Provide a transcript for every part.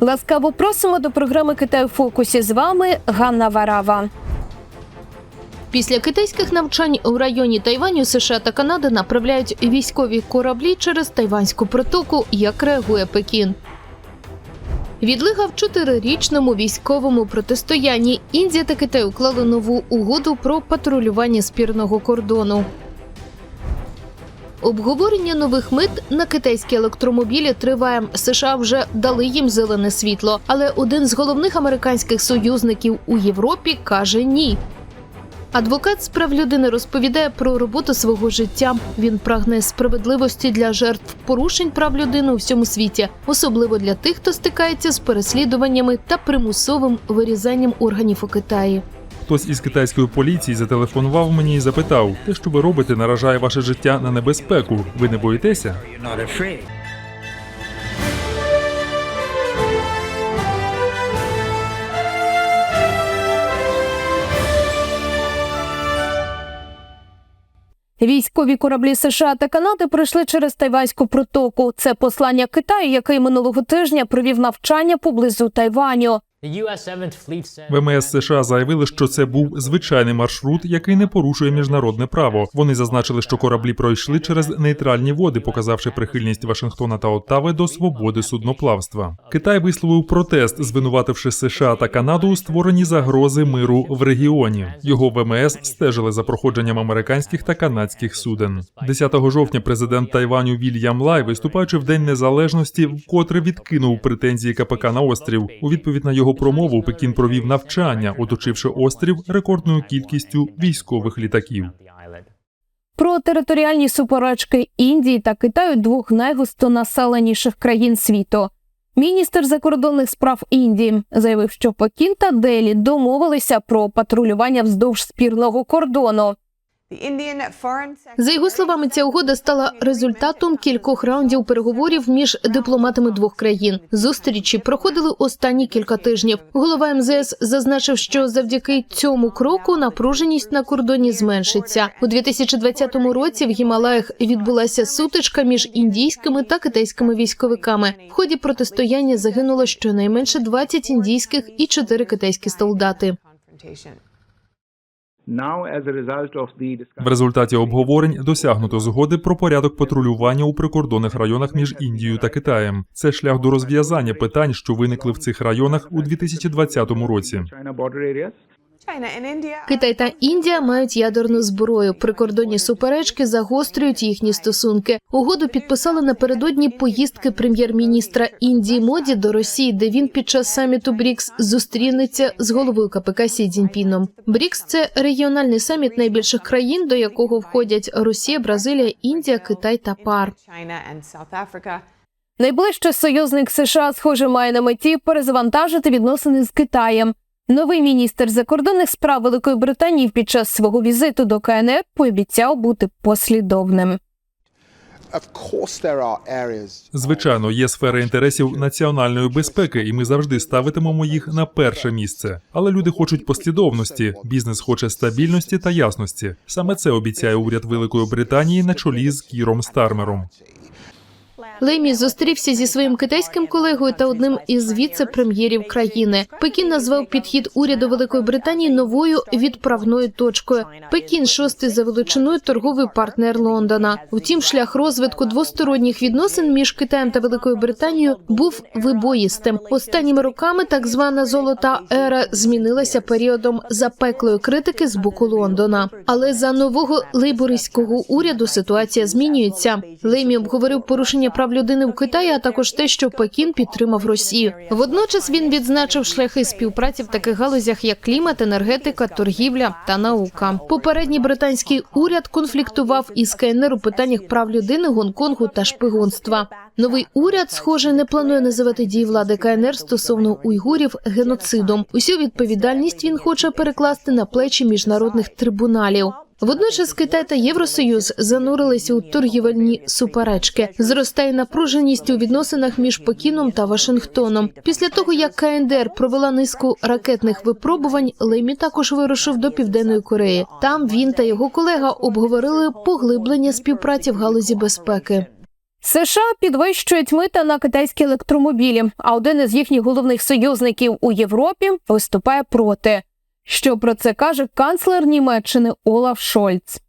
Ласкаво просимо до програми Китай у фокусі. З вами Ганна Варава. Після китайських навчань у районі Тайваню США та Канада направляють військові кораблі через Тайванську протоку, як реагує Пекін. Відлига в чотирирічному військовому протистоянні Індія та Китай уклали нову угоду про патрулювання спірного кордону. Обговорення нових мит на китайські електромобілі триває. США вже дали їм зелене світло, але один з головних американських союзників у Європі каже ні. Адвокат з прав людини розповідає про роботу свого життя. Він прагне справедливості для жертв порушень прав людини у всьому світі, особливо для тих, хто стикається з переслідуваннями та примусовим вирізанням органів у Китаї. Хтось із китайської поліції зателефонував мені і запитав: те, що ви робите, наражає ваше життя на небезпеку. Ви не боїтеся? Військові кораблі США та Канади пройшли через Тайванську протоку. Це послання Китаю, який минулого тижня провів навчання поблизу Тайваню. ВМС США заявили, що це був звичайний маршрут, який не порушує міжнародне право. Вони зазначили, що кораблі пройшли через нейтральні води, показавши прихильність Вашингтона та Оттави до свободи судноплавства. Китай висловив протест, звинувативши США та Канаду у створенні загрози миру в регіоні. Його ВМС стежили за проходженням американських та канадських суден. 10 жовтня президент Тайваню Вільям Лай, виступаючи в День Незалежності, вкотре відкинув претензії КПК на острів. У відповідь на його промову Пекін провів навчання, оточивши острів рекордною кількістю військових літаків. Про територіальні суперечки Індії та Китаю двох найгустонаселеніших країн світу. Міністр закордонних справ Індії заявив, що Пекін та Делі домовилися про патрулювання вздовж спірного кордону. За його словами, ця угода стала результатом кількох раундів переговорів між дипломатами двох країн. Зустрічі проходили останні кілька тижнів. Голова МЗС зазначив, що завдяки цьому кроку напруженість на кордоні зменшиться у 2020 році. В Гімалаях відбулася сутичка між індійськими та китайськими військовиками. В ході протистояння загинуло щонайменше 20 індійських і 4 китайські солдати. В результаті обговорень досягнуто згоди про порядок патрулювання у прикордонних районах між Індією та Китаєм. Це шлях до розв'язання питань, що виникли в цих районах у 2020 році. Китай та Індія мають ядерну зброю. Прикордонні суперечки загострюють їхні стосунки. Угоду підписали напередодні поїздки прем'єр-міністра Індії Моді до Росії, де він під час саміту БРІКС зустрінеться з головою КПК Сі Цзіньпіном. БРІКС – це регіональний саміт найбільших країн, до якого входять Росія, Бразилія, Індія, Китай та ПАР. South союзник США, схоже, має на меті перезавантажити відносини з Китаєм. Новий міністр закордонних справ Великої Британії під час свого візиту до КНР пообіцяв бути послідовним. Звичайно, є сфери інтересів національної безпеки, і ми завжди ставитимемо їх на перше місце. Але люди хочуть послідовності, бізнес хоче стабільності та ясності. Саме це обіцяє уряд Великої Британії на чолі з Кіром Стармером. Лемі зустрівся зі своїм китайським колегою та одним із віце-прем'єрів країни. Пекін назвав підхід уряду Великої Британії новою відправною точкою. Пекін шостий за величиною торговий партнер Лондона. Втім, шлях розвитку двосторонніх відносин між Китаєм та Великою Британією був вибоїстим. Останніми роками так звана золота ера змінилася періодом запеклої критики з боку Лондона. Але за нового лейбористського уряду ситуація змінюється. Лемі обговорив порушення прав людини в Китаї, а також те, що Пекін підтримав Росію. Водночас він відзначив шляхи співпраці в таких галузях, як клімат, енергетика, торгівля та наука. Попередній британський уряд конфліктував із КНР у питаннях прав людини, Гонконгу та шпигунства. Новий уряд, схоже, не планує називати дії влади КНР стосовно уйгурів геноцидом. Усю відповідальність він хоче перекласти на плечі міжнародних трибуналів. Водночас Китай та Євросоюз занурилися у торгівельні суперечки. Зростає напруженість у відносинах між Пекіном та Вашингтоном. Після того як КНДР провела низку ракетних випробувань, Лемі також вирушив до південної Кореї. Там він та його колега обговорили поглиблення співпраці в галузі безпеки. США підвищують мита на китайські електромобілі, а один із їхніх головних союзників у Європі виступає проти. Що про це каже канцлер Німеччини Олаф Шольц?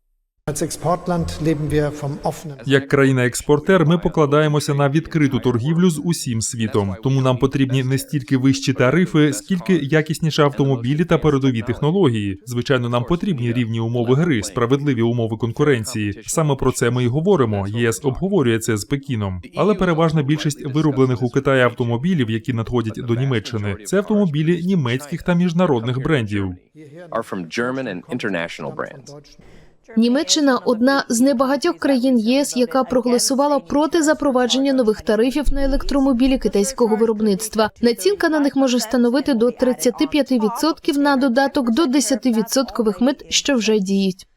Як країна-експортер, ми покладаємося на відкриту торгівлю з усім світом. Тому нам потрібні не стільки вищі тарифи, скільки якісніші автомобілі та передові технології. Звичайно, нам потрібні рівні умови гри, справедливі умови конкуренції. Саме про це ми й говоримо. ЄС обговорює це з Пекіном. Але переважна більшість вироблених у Китаї автомобілів, які надходять до Німеччини, це автомобілі німецьких та міжнародних брендів. Німеччина одна з небагатьох країн єс, яка проголосувала проти запровадження нових тарифів на електромобілі китайського виробництва. Націнка на них може становити до 35% на додаток до 10% мит, що вже діють.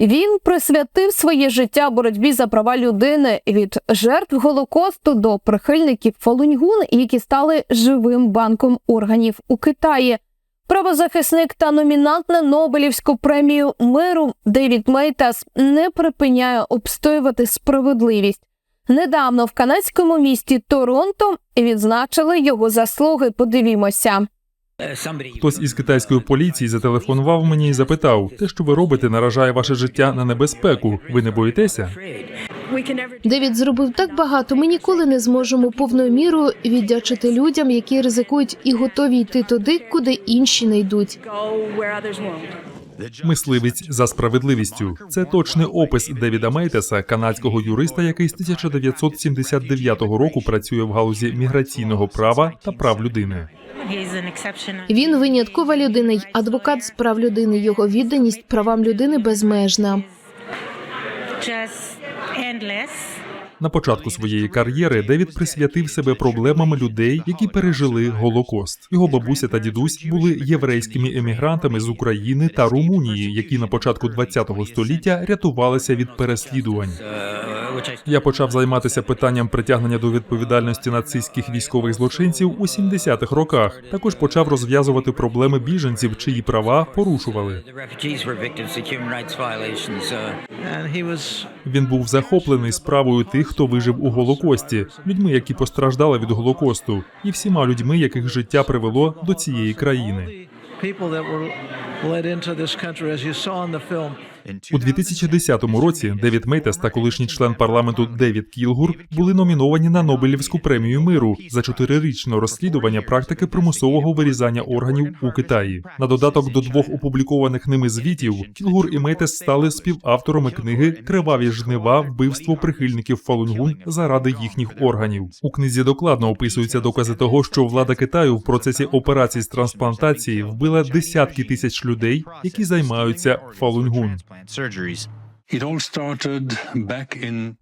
Він присвятив своє життя боротьбі за права людини від жертв голокосту до прихильників Фалуньгун, які стали живим банком органів у Китаї. Правозахисник та номінант на Нобелівську премію миру Девід Мейтас не припиняє обстоювати справедливість. Недавно в канадському місті Торонто відзначили його заслуги. Подивімося. Хтось із китайської поліції зателефонував мені і запитав: те, що ви робите, наражає ваше життя на небезпеку. Ви не боїтеся? Девід зробив так багато. Ми ніколи не зможемо повною мірою віддячити людям, які ризикують і готові йти туди, куди інші не йдуть. Мисливець за справедливістю. Це точний опис Девіда Мейтеса, канадського юриста, який з 1979 року працює в галузі міграційного права та прав людини. Він виняткова людина й адвокат з прав людини. Його відданість правам людини безмежна. На початку своєї кар'єри Девід присвятив себе проблемам людей, які пережили Голокост. Його бабуся та дідусь були єврейськими емігрантами з України та Румунії, які на початку ХХ століття рятувалися від переслідувань. Я почав займатися питанням притягнення до відповідальності нацистських військових злочинців у 70-х роках. Також почав розв'язувати проблеми біженців, чиї права порушували. Він був захоплений справою тих, хто вижив у Голокості, людьми, які постраждали від Голокосту, і всіма людьми, яких життя привело до цієї країни. У 2010 році Девід Мейтес та колишній член парламенту Девід Кілгур були номіновані на Нобелівську премію миру за чотирирічне розслідування практики примусового вирізання органів у Китаї. На додаток до двох опублікованих ними звітів Кілгур і Мейтес стали співавторами книги Криваві жнива вбивство прихильників Фалунгун заради їхніх органів. У книзі докладно описуються докази того, що влада Китаю в процесі операцій з трансплантації вбила десятки тисяч людей, які займаються Фалунгун. planned surgeries.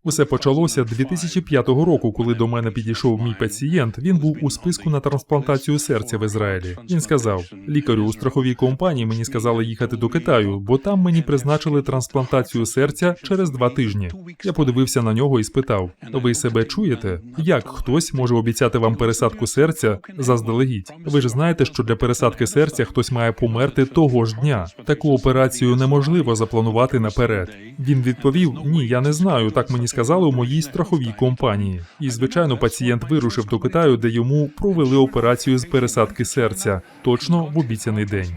Усе почалося 2005 року, коли до мене підійшов мій пацієнт. Він був у списку на трансплантацію серця в Ізраїлі. Він сказав: лікарю у страховій компанії мені сказали їхати до Китаю, бо там мені призначили трансплантацію серця через два тижні. Я подивився на нього і спитав: ви себе чуєте? Як хтось може обіцяти вам пересадку серця заздалегідь? Ви ж знаєте, що для пересадки серця хтось має померти того ж дня. Таку операцію неможливо запланувати наперед. Він відповів: Ні, я не знаю. Так мені сказали у моїй страховій компанії. І звичайно, пацієнт вирушив до Китаю, де йому провели операцію з пересадки серця точно в обіцяний день.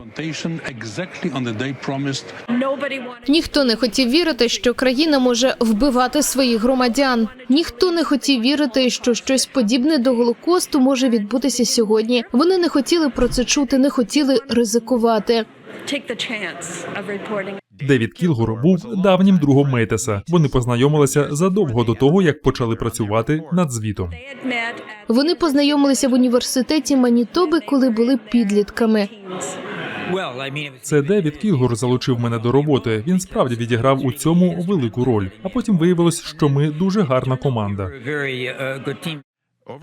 Ніхто не хотів вірити, що країна може вбивати своїх громадян. Ніхто не хотів вірити, що щось подібне до голокосту може відбутися сьогодні. Вони не хотіли про це чути, не хотіли ризикувати. Take the chance of reporting. Девід Кілгур був давнім другом Мейтеса. Вони познайомилися задовго до того, як почали працювати над звітом. Вони познайомилися в університеті Манітоби, коли були підлітками. Це Девід Кілгур залучив мене до роботи. Він справді відіграв у цьому велику роль. А потім виявилось, що ми дуже гарна команда.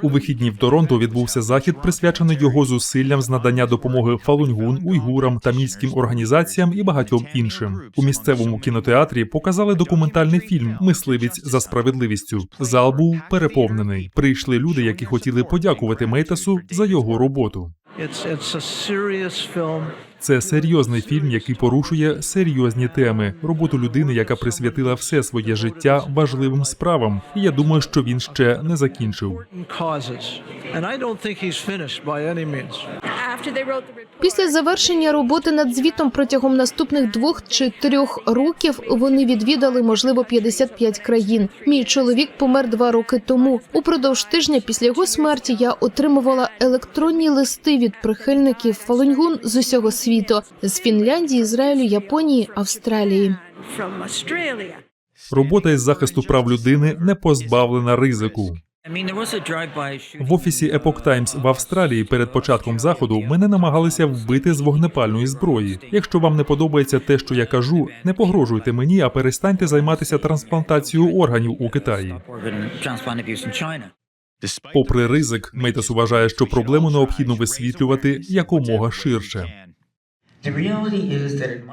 У вихідні в Торонто відбувся захід, присвячений його зусиллям з надання допомоги фалуньгун, уйгурам, тамільським організаціям і багатьом іншим. У місцевому кінотеатрі показали документальний фільм Мисливець за справедливістю. Зал був переповнений. Прийшли люди, які хотіли подякувати Мейтасу за його роботу. Це серйозний фільм, який порушує серйозні теми, роботу людини, яка присвятила все своє життя важливим справам. І я думаю, що він ще не закінчив. Після завершення роботи над звітом протягом наступних двох чи трьох років вони відвідали, можливо, 55 країн. Мій чоловік помер два роки тому. Упродовж тижня після його смерті я отримувала електронні листи від прихильників Фалуньгун з усього світу з Фінляндії, Ізраїлю, Японії, Австралії. Робота із захисту прав людини не позбавлена ризику. В офісі Epoch Times в Австралії перед початком заходу мене намагалися вбити з вогнепальної зброї. Якщо вам не подобається те, що я кажу, не погрожуйте мені, а перестаньте займатися трансплантацією органів у Китаї. Попри ризик, Мейтас вважає, що проблему необхідно висвітлювати якомога ширше.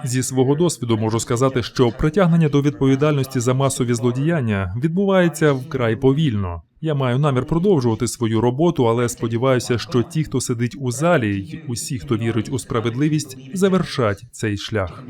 Зі свого досвіду можу сказати, що притягнення до відповідальності за масові злодіяння відбувається вкрай повільно. Я маю намір продовжувати свою роботу, але сподіваюся, що ті, хто сидить у залі, й усі, хто вірить у справедливість, завершать цей шлях.